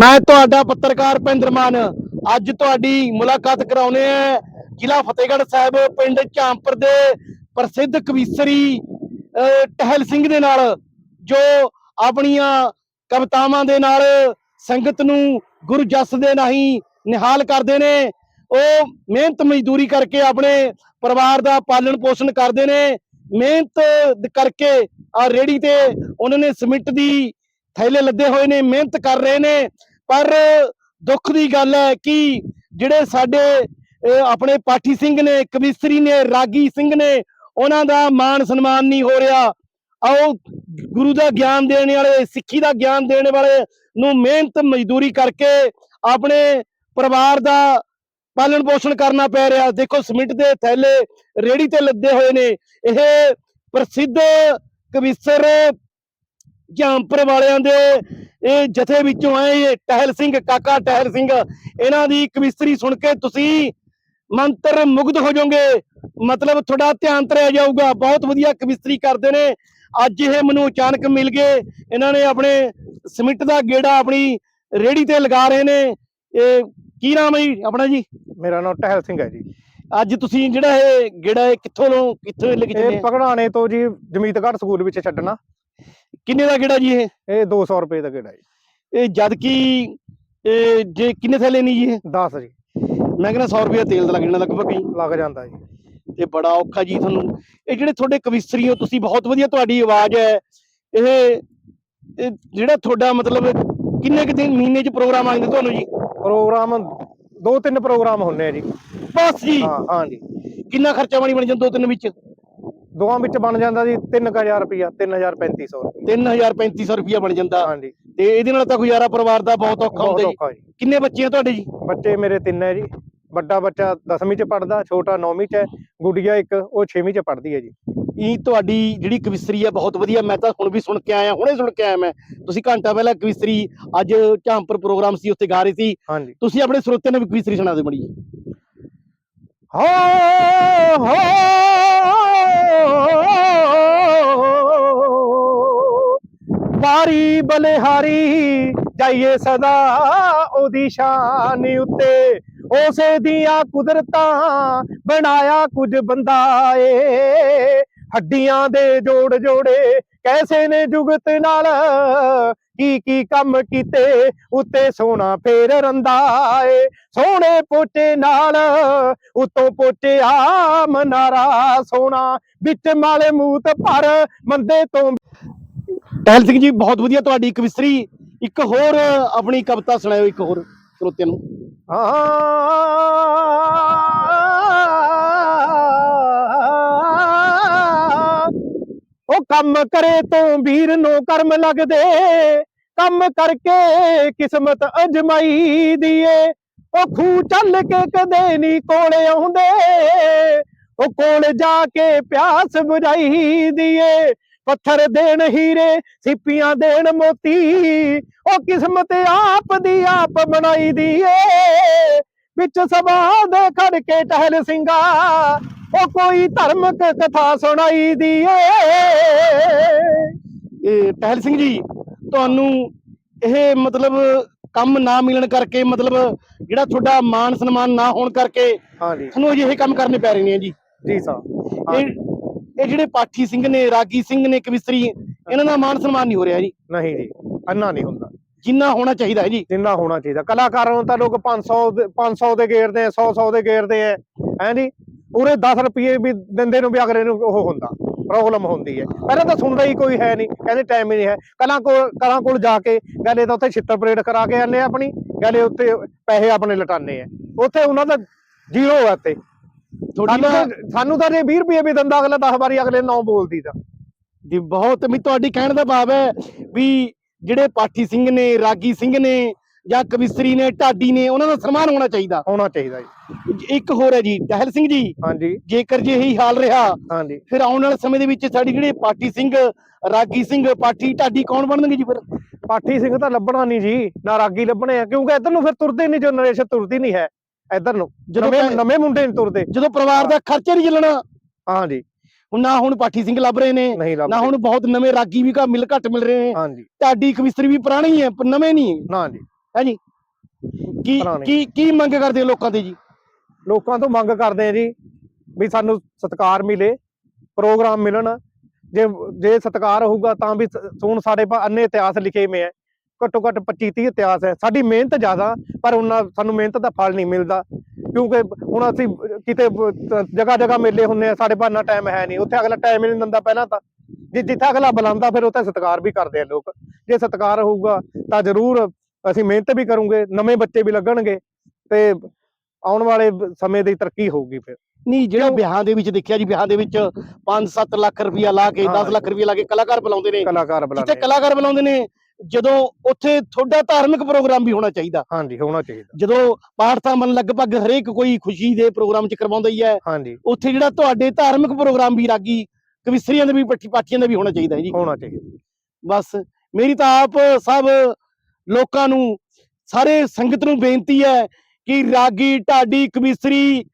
ਮੈਂ ਤੁਹਾਡਾ ਪੱਤਰਕਾਰ ਭਿੰਦਰ ਮਾਨ, ਅੱਜ ਤੁਹਾਡੀ ਮੁਲਾਕਾਤ ਕਰਾਉਨੇ ਆ ਜ਼ਿਲ੍ਹਾ ਫਤਿਹਗੜ੍ਹ ਸਾਹਿਬ, ਪਿੰਡ ਝਾਂਪਰ ਦੇ ਪ੍ਰਸਿੱਧ ਕਵੀਸਰੀ ਟਹਿਲ ਸਿੰਘ ਦੇ ਨਾਲ, ਜੋ ਆਪਣੀਆਂ ਕਵਿਤਾਵਾਂ ਦੇ ਨਾਲ ਸੰਗਤ ਨੂੰ ਗੁਰੂ ਜਸ ਦੇ ਨਹੀਂ ਨਿਹਾਲ ਕਰਦੇ ਨੇ। ਉਹ ਮਿਹਨਤ ਮਜ਼ਦੂਰੀ ਕਰਕੇ ਆਪਣੇ ਪਰਿਵਾਰ ਦਾ ਪਾਲਣ ਪੋਸ਼ਣ ਕਰਦੇ ਨੇ। ਮਿਹਨਤ ਕਰਕੇ ਆ ਰੇੜੀ ਤੇ ਉਹਨਾਂ ਨੇ ਸਿਮਿੰਟ ਦੀ ਥੈਲੇ ਲੱਦੇ ਹੋਏ ਨੇ, ਮਿਹਨਤ ਕਰ ਰਹੇ ਨੇ। ਪਰ ਦੁੱਖ ਦੀ ਗੱਲ ਹੈ ਕਿ ਜਿਹੜੇ ਸਾਡੇ ਆਪਣੇ ਪਾਠੀ ਸਿੰਘ ਨੇ, ਕਵਿਸਰੀ ਨੇ, ਰਾਗੀ ਸਿੰਘ ਨੇ, ਉਹਨਾਂ ਦਾ ਮਾਣ ਸਨਮਾਨ ਨਹੀਂ ਹੋ ਰਿਹਾ। ਆਓ, ਗੁਰੂ ਦਾ ਗਿਆਨ ਦੇਣ ਵਾਲੇ, ਸਿੱਖੀ ਦਾ ਗਿਆਨ ਦੇਣ ਵਾਲੇ ਨੂੰ ਮਿਹਨਤ, ਮਜ਼ਦੂਰੀ ਕਰਕੇ ਆਪਣੇ ਪਰਿਵਾਰ ਦਾ ਪਾਲਣ ਪੋਸ਼ਣ ਕਰਨਾ ਪੈ ਰਿਹਾ। ਦੇਖੋ, ਸਿਮਿੰਟ ਦੇ ਥੈਲੇ ਰੇੜੀ ਤੇ ਲੱਦੇ ਹੋਏ ਨੇ। ਇਹ ਪ੍ਰਸਿੱਧ ਕਵਿਸਰ ਜੰਪਰ ਵਾਲਿਆਂ ਦੇ ਇਹ ਜਥੇ ਵਿੱਚੋਂ ਆਏ ਇਹ ਟਹਿਲ ਸਿੰਘ ਕਾਕਾ ਟਹਿਲ ਸਿੰਘ ਇਹਨਾਂ ਦੀ ਕਵਿਸਤਰੀ ਸੁਣ ਕੇ ਤੁਸੀਂ ਮੰਤਰ ਮੁਗਧ ਹੋ ਜਾਓਗੇ। ਮਤਲਬ ਤੁਹਾਡਾ ਧਿਆਨ ਤਰਿਆ ਜਾਊਗਾ। ਬਹੁਤ ਵਧੀਆ ਕਵਿਸਤਰੀ ਕਰਦੇ ਨੇ। ਅੱਜ ਇਹ ਮੈਨੂੰ ਅਚਾਨਕ ਮਿਲ ਗਏ। ਇਹਨਾਂ ਨੇ ਆਪਣੇ ਸਿਮਿੰਟ ਦਾ ਗੇੜਾ ਆਪਣੀ ਰੇੜੀ ਤੇ ਲਗਾ ਰਹੇ ਨੇ। ਇਹ ਕੀ ਨਾਮ ਹੈ ਜੀ? ਆਪਣਾ ਜੀ? ਮੇਰਾ ਨਾਮ ਟਹਿਲ ਸਿੰਘ ਹੈ ਜੀ। ਅੱਜ ਤੁਸੀਂ ਜਿਹੜਾ ਇਹ ਗੇੜਾ ਇਹ ਕਿੱਥੋਂ ਕਿੱਥੋਂ ਲੈ ਕੇ ਚੱਲੇ ਇਹ? ਪਗੜਾਣੇ ਤੋਂ ਜੀ ਜਮੀਤਗੜ੍ਹ ਸਕੂਲ ਵਿੱਚ ਛੱਡਣਾ। ਕਿੰਨੇ ਦਾ ਗੇੜਾ ਜੀ ਇਹ? ਇਹ 200 ਰੁਪਏ ਦਾ ਗੇੜਾ ਜੀ। ਇਹ ਜਦ ਕਿ ਇਹ ਜੇ ਕਿੰਨੇ ਥੈਲੇ ਨਹੀਂ ਜੀ ਇਹ? 10 ਜੀ। ਮੈਂ ਕਹਿੰਦਾ 100 ਰੁਪਏ ਤੇਲ ਦਾ ਲੱਗ ਜਾਣਾ ਲਗਭਗ ਜੀ। ਲੱਗ ਜਾਂਦਾ ਜੀ। ਤੇ ਬੜਾ ਔਖਾ ਜੀ ਤੁਹਾਨੂੰ। ਇਹ ਜਿਹੜੇ ਤੁਹਾਡੇ ਕਵਿਸਤਰੀ ਹੋ ਤੁਸੀਂ ਬਹੁਤ ਵਧੀਆ ਤੁਹਾਡੀ ਆਵਾਜ਼ ਹੈ। ਇਹ ਇਹ ਜਿਹੜਾ ਤੁਹਾਡਾ ਮਤਲਬ ਕਿੰਨੇ ਕੁ ਦਿਨ ਮਹੀਨੇ ਚ ਪ੍ਰੋਗਰਾਮ ਆਉਂਦੇ ਤੁਹਾਨੂੰ ਜੀ? ਪ੍ਰੋਗਰਾਮ ਦੋ ਤਿੰਨ ਪ੍ਰੋਗਰਾਮ ਹੁੰਨੇ ਆ ਜੀ। ਬਸ ਜੀ? ਹਾਂ ਹਾਂ ਜੀ। ਕਿੰਨਾ ਖਰਚਾ ਪਾਣੀ ਬਣ ਜਾਂਦਾ ਦੋ ਤਿੰਨ ਵਿੱਚ? ਦੋਵਾਂ ਵਿੱਚ ਬਣ ਜਾਂਦਾ ਜੀ 3000 ਰੁਪਇਆ 3350 ਰੁਪਇਆ 3000 3500 ਰੁਪਇਆ ਬਣ ਜਾਂਦਾ। ਹਾਂ ਜੀ ਤੇ ਇਹਦੇ ਨਾਲ ਤਾਂ ਗੁਜ਼ਾਰਾ ਪਰਿਵਾਰ ਦਾ ਬਹੁਤ ਔਖਾ ਹੁੰਦਾ ਜੀ। ਕਿੰਨੇ ਬੱਚੇ ਆ ਤੁਹਾਡੇ ਜੀ? ਬੱਚੇ ਮੇਰੇ ਤਿੰਨ ਹੈ ਜੀ। ਵੱਡਾ ਬੱਚਾ 10ਵੀਂ ਚ ਪੜਦਾ ਛੋਟਾ 9ਵੀਂ ਚ ਹੈ। ਗੁੱਡੀਆ ਇੱਕ ਉਹ 6ਵੀਂ ਚ ਪੜਦੀ ਹੈ ਜੀ। ਇਹ ਤੁਹਾਡੀ ਜਿਹੜੀ ਕਵਿਸਤਰੀ ਹੈ ਬਹੁਤ ਵਧੀਆ। ਮੈਂ ਤਾਂ ਹੁਣ ਵੀ ਸੁਣ ਕੇ ਆਇਆ ਹੁਣੇ ਸੁਣ ਕੇ ਆਇਆ ਮੈਂ। ਤੁਸੀਂ ਘੰਟਾ ਪਹਿਲਾਂ ਕਵਿਸਤਰੀ ਅੱਜ ਝਾਂਪਰ ਪ੍ਰੋਗਰਾਮ ਸੀ ਉੱਥੇ ਗਾ ਰਹੇ ਸੀ। ਤੁਸੀਂ ਆਪਣੇ ਸਰੋਤਿਆਂ ਨੂੰ ਵੀ ਕਵਿਸਤਰੀ ਸੁਣਾ ਦਿਓ ਬੜੀ ਹੋ ਹੋ ਵਾਰੀ ਬਲਿਹਾਰੀ, ਜਾਈਏ ਸਦਾ ਉਹਦੀ ਸ਼ਾਨ ਉੱਤੇ। ਉਸੇ ਦੀਆਂ ਕੁਦਰਤਾਂ ਬਣਾਇਆ ਕੁਝ ਬੰਦਾ ਏ। ਹੱਡੀਆਂ ਦੇ ਜੋੜ ਜੋੜੇ, ਕੈਸੇ ਨੇ ਜੁਗਤ ਨਾਲ? ਕੀ ਕੀ ਕੰਮ ਕੀਤੇ, ਉੱਤੇ ਸੋਨਾ ਫੇਰ ਰੰਦਾ ਏ। ਸੋਹਣੇ ਪੋਚੇ ਨਾਲ ਉਤੋਂ ਪੋਚਿਆ ਮਨਾਰਾ, ਸੋਨਾ ਵਿੱਚ ਮਾਲੇ ਮੂਤ ਭਰ, ਮੰਦੇ ਤੋਂ ਟਹਿਲ ਸਿੰਘ ਜੀ, ਬਹੁਤ ਵਧੀਆ ਤੁਹਾਡੀ ਇੱਕ ਕਵਿਸਤਰੀ ਇੱਕ ਹੋਰ ਆਪਣੀ ਕਵਿਤਾ ਸੁਣਾਇਓ, ਇੱਕ ਹੋਰ ਸਰੋਤਿਆਂ ਨੂੰ। ਉਹ ਕੰਮ ਕਰੇ ਤੋਂ ਵੀਰ ਨੂੰ ਕਰਮ ਲੱਗਦੇ, ਕੰਮ ਕਰਕੇ ਕਿਸਮਤ ਅਜਮਾਈ ਦੀਏ। ਉਹ ਖੂ ਚੱਲ ਕੇ ਕਦੇ ਨਹੀਂ ਕੋਲੇ ਆਉਂਦੇ, ਉਹ ਕੋਲ ਜਾ ਕੇ ਪਿਆਸ ਬੁਝਾਈ ਦੀਏ। ਪੱਥਰ ਦੇਣ ਹੀਰੇ ਸਿੱਪੀਆਂ ਦੇਣ ਮੋਤੀ। ਉਹ ਕਿਸਮਤ ਆਪ ਦੀ ਆਪ ਬਣਾਈ ਦੀਏ ਵਿੱਚ ਸਭਾ ਦੇ ਖੜ ਕੇ ਟਹਿਲ ਸਿੰਘਾ। ਉਹ ਕੋਈ ਧਰਮਕ ਕਥਾ ਸੁਣਾਈ ਦੀਏ ਇਹ ਟਹਿਲ ਸਿੰਘ ਜੀ ਤੁਹਾਨੂੰ ਇਹ ਮਤਲਬ ਕੰਮ ਨਾ ਮਿਲਣ ਕਰਕੇ ਮਤਲਬ ਜਿਹੜਾ ਤੁਹਾਡਾ ਮਾਨ ਸਨਮਾਨ ਨਾ ਹੋਣ ਕਰਕੇ ਹਾਂਜੀ। ਤੁਹਾਨੂੰ ਅਜਿਹੇ ਕੰਮ ਕਰਨੇ ਪੈ ਰਹੇ ਨੇ ਜੀ। ਜੀ ਸਾਹਿਬ ਇਹ ਇਹ ਜਿਹੜੇ ਪਾਠੀ ਸਿੰਘ ਨੇ ਰਾਗੀ ਸਿੰਘ ਨੇ ਕਵਿਸਤਰੀ ਇਹਨਾਂ ਦਾ ਮਾਨ ਸਨਮਾਨ ਨਹੀਂ ਹੋ ਰਿਹਾ ਜੀ। ਨਹੀਂ ਜੀ ਅੰਨਾ ਨਹੀਂ ਹੁੰਦਾ। ਜਿੰਨਾ ਹੋਣਾ ਚਾਹੀਦਾ ਹੈ ਜੀ। ਜਿੰਨਾ ਹੋਣਾ ਚਾਹੀਦਾ। ਕਲਾਕਾਰਾਂ ਨੂੰ ਤਾਂ ਲੋਕ 500 ਦੇ- 500 ਦੇ ਗੇਰਦੇ ਆ 100 100 ਦੇ ਗੇਰਦੇ ਆ। ਹੈ ਜੀ? ਉਰੇ 10 ਰੁਪਏ ਵੀ ਦਿੰਦੇ ਨੂੰ ਵੀ ਅਗਲੇ ਨੂੰ ਉਹ ਹੁੰਦਾ ਪ੍ਰੋਬਲਮ ਹੁੰਦੀ ਹੈ। ਪਹਿਲਾਂ ਤਾਂ ਸੁਣਦਾ ਹੀ ਕੋਈ ਹੈ ਨਹੀਂ ਕਹਿੰਦੇ ਟਾਈਮ ਹੀ ਨਹੀਂ ਹੈ। ਕਲਾਂ ਕੋਲ ਕਲਾਂ ਕੋਲ ਜਾ ਕੇ ਗਲੇ ਤਾਂ ਉੱਥੇ ਛਿੱਤਰ ਪਰੇਡ ਕਰਾ ਕੇ ਆਨੇ ਆਪਣੀ ਗਲੇ ਉੱਤੇ ਪੈਸੇ ਆਪਣੇ ਲਟਾਣੇ ਆ। ਉੱਥੇ ਉਹਨਾਂ ਦਾ ਜ਼ੀਰੋ ਹੈ ਤੇ ਤੁਹਾਡੀ ਸਾਨੂੰ ਤਾਂ- ਸਾਨੂੰ ਤਾਂ ਜੇ 20 ਰੁਪਏ ਵੀ ਦਿੰਦਾ ਅਗਲਾ 10 ਵਾਰੀ ਅਗਲੇ ਨੌ ਬੋਲਦੀ ਤਾਂ। ਜੀ ਬਹੁਤ ਵੀ ਤੁਹਾਡੀ ਕਹਿਣ ਦਾ ਭਾਵ ਹੈ ਵੀ ਜਿਹੜੇ ਪਾਠੀ ਸਿੰਘ ਨੇ ਰਾਗੀ ਸਿੰਘ ਨੇ ਜਾਂ ਕਵਿਸਤਰੀ ਨੇ ਢਾਡੀ ਨੇ ਉਹਨਾਂ ਦਾ ਸਨਮਾਨ ਹੋਣਾ ਚਾਹੀਦਾ। ਹੋਣਾ ਚਾਹੀਦਾ ਜੀ। ਇੱਕ ਹੋਰ ਹੈ ਜੀ ਟਹਿਲ ਸਿੰਘ ਜੀ। ਹਾਂਜੀ। ਜੇਕਰ ਜੇ ਇਹੀ ਹਾਲ ਰਿਹਾ ਹਾਂਜੀ। ਫਿਰ ਆਉਣ ਵਾਲੇ ਸਮੇਂ ਦੇ ਵਿੱਚ ਸਾਡੀ ਜਿਹੜੇ ਪਾਠੀ ਸਿੰਘ ਰਾਗੀ ਸਿੰਘ ਪਾਠੀ ਢਾਡੀ ਕੌਣ ਬਣਨਗੇ ਜੀ ਫਿਰ? ਪਾਠੀ ਸਿੰਘ ਤਾਂ ਲੱਭਣਾ ਨਹੀਂ ਜੀ ਨਾ ਰਾਗੀ ਲੱਭਣੇ ਆ ਕਿਉਂਕਿ ਇੱਧਰ ਨੂੰ ਫਿਰ ਤੁਰਦੇ ਨਹੀਂ ਜਨਰੇਸ਼ਨ ਤੁਰਦੀ ਨਹੀਂ ਹੈ। ਇੱਧਰ ਨੂੰ ਜਦੋਂ ਨਵੇਂ ਪੈ- ਨਵੇਂ ਮੁੰਡੇ ਨਹੀਂ ਤੁਰਦੇ। ਜਦੋਂ ਪਰਿਵਾਰ ਦਾ ਖਰਚਾ ਨਹੀਂ ਚੱਲਣਾ। ਹਾਂ ਜੀ। ਹੁਣ ਨਾ ਹੁਣ ਪਾਠੀ ਸਿੰਘ ਲੱਭ ਰਹੇ ਨੇ ਨਹੀਂ ਨਾ ਹੁਣ ਬਹੁਤ ਨਵੇਂ ਰਾਗੀ ਵੀ ਘਾ ਮਿਲ ਘੱਟ ਮਿਲ ਰਹੇ ਨੇ। ਹਾਂ ਜੀ। ਢਾਡੀ ਕਵਿਸਤਰੀ ਵੀ ਪੁਰਾਣੀ ਹੈ ਪਰ ਨਵੇਂ ਨਹੀਂ ਹੈ। ਨਾ ਜੀ। ਹੈ ਜੀ। ਕੀ ਪੁਰਾਣੇ। ਕੀ ਕੀ ਮੰਗ ਕਰਦੇ ਹੋ ਲੋਕਾਂ ਤੇ ਜੀ? ਲੋਕਾਂ ਤੋਂ ਮੰਗ ਕਰਦੇ ਆ ਜੀ ਵੀ ਸਾਨੂੰ ਸਤਿਕਾਰ ਮਿਲੇ ਪ੍ਰੋਗਰਾਮ ਮਿਲਣ। ਜੇ ਜੇ ਸਤਿਕਾਰ ਹੋਊਗਾ ਤਾਂ ਵੀ ਸ- ਹੁਣ ਸਾਡੇ ਪਾ ਅੰਨੇ ਇਤਿਹਾਸ ਲਿਖੇ ਆ। ਘੱਟੋ ਘੱਟ 25 30 ਇਤਿਹਾਸ ਹੈ। ਸਾਡੀ ਮਿਹਨਤ ਜ਼ਿਆਦਾ ਪਰ ਉਹਨਾਂ ਸਾਨੂੰ ਮਿਹਨਤ ਦਾ ਫਲ ਨਹੀਂ ਮਿਲਦਾ। ਕਿਉਂਕਿ ਹੁਣ ਅਸੀਂ ਕਿਤੇ ਜਗ੍ਹਾ ਜਗ੍ਹਾ ਮੇਲੇ ਹੁੰਦੇ ਆ ਸਾਡੇ ਪਾ ਇੰਨਾ ਟਾਈਮ ਹੈ ਨਹੀਂ। ਉੱਥੇ ਅਗਲਾ ਟਾਈਮ ਹੀ ਨਹੀਂ ਦਿੰਦਾ ਪਹਿਲਾਂ ਤਾਂ। ਜੇ ਜਿੱਥੇ ਅਗਲਾ ਬੁਲਾਉਂਦਾ ਫਿਰ ਉੱਥੇ ਸਤਿਕਾਰ ਵੀ ਕਰਦੇ ਆ ਲੋਕ। ਜੇ ਸਤਿਕਾਰ ਹੋਊਗਾ ਤਾਂ ਜ਼ਰੂਰ ਅਸੀਂ ਮਿਹਨਤ ਵੀ ਕਰੂੰਗੇ ਨਵੇਂ ਬੱਚੇ ਵੀ ਲੱਗਣਗੇ ਤੇ ਆਉਣ ਵਾਲੇ ਸਮੇਂ ਦੀ ਤਰੱਕੀ ਹੋਊਗੀ ਫਿਰ। ਨਹੀਂ ਜਿਹੜਾ? ਵਿਆਹਾਂ ਦੇ ਵਿੱਚ ਦੇਖਿਆ ਜੀ ਵਿਆਹਾਂ ਦੇ ਵਿੱਚ 5-7 ਲੱਖ ਰੁਪਇਆ ਲਾ ਕੇ ਹਾਂ 10 ਲੱਖ ਰੁਪਇਆ ਲਾ ਕੇ ਕਲਾਕਾਰ ਬੁਲਾਉਂਦੇ ਨੇ। ਕਲਾਕਾਰ ਬੁਲਾਉਂਦੇ ਆ। ਕਲਾਕਾਰ ਬੁਲਾਉਂਦੇ ਨੇ ਜਦੋਂ ਉੱਥੇ ਤੁਹਾਡਾ ਧਾਰਮਿਕ ਪ੍ਰੋਗਰਾਮ ਵੀ ਹੋਣਾ ਚਾਹੀਦਾ। ਹਾਂਜੀ ਹੋਣਾ ਚਾਹੀਦਾ। ਜਦੋਂ ਪਾਠ ਤਾਂ ਮਨ ਲਗਭਗ ਹਰੇਕ ਕੋਈ ਖੁਸ਼ੀ ਦੇ ਪ੍ਰੋਗਰਾਮ 'ਚ ਕਰਵਾਉਂਦਾ ਹੀ ਹੈ। ਹਾਂਜੀ। ਉੱਥੇ ਜਿਹੜਾ ਤੁਹਾਡੇ ਧਾਰਮਿਕ ਪ੍ਰੋਗਰਾਮ ਵੀ ਰਾਗੀ ਕਵਿਸਰੀਆਂ ਦੇ ਵੀ ਪੱਠੀ ਪਾਠੀਆਂ ਦਾ ਵੀ ਹੋਣਾ ਚਾਹੀਦਾ ਹੈ ਜੀ। ਹੋਣਾ ਚਾਹੀਦਾ। ਬਸ ਮੇਰੀ ਤਾਂ ਆਪ ਸਭ ਲੋਕਾਂ ਨੂੰ ਸਾਰੇ ਸੰਗਤ ਨੂੰ ਬੇਨਤੀ ਹੈ ਕਿ ਰਾਗੀ ਢਾਡੀ ਕਵਿਸਰੀ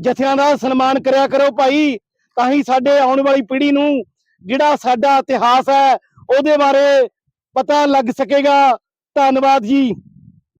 ਜਥਿਆਂ ਦਾ ਸਨਮਾਨ ਕਰਿਆ ਕਰੋ ਭਾਈ। ਤਾਂ ਹੀ ਸਾਡੇ ਆਉਣ ਵਾਲੀ ਪੀੜ੍ਹੀ ਨੂੰ ਜਿਹੜਾ ਸਾਡਾ ਇਤਿਹਾਸ ਹੈ ਉਹਦੇ ਬਾਰੇ ਪਤਾ ਲੱਗ ਸਕੇਗਾ। ਧੰਨਵਾਦ ਜੀ।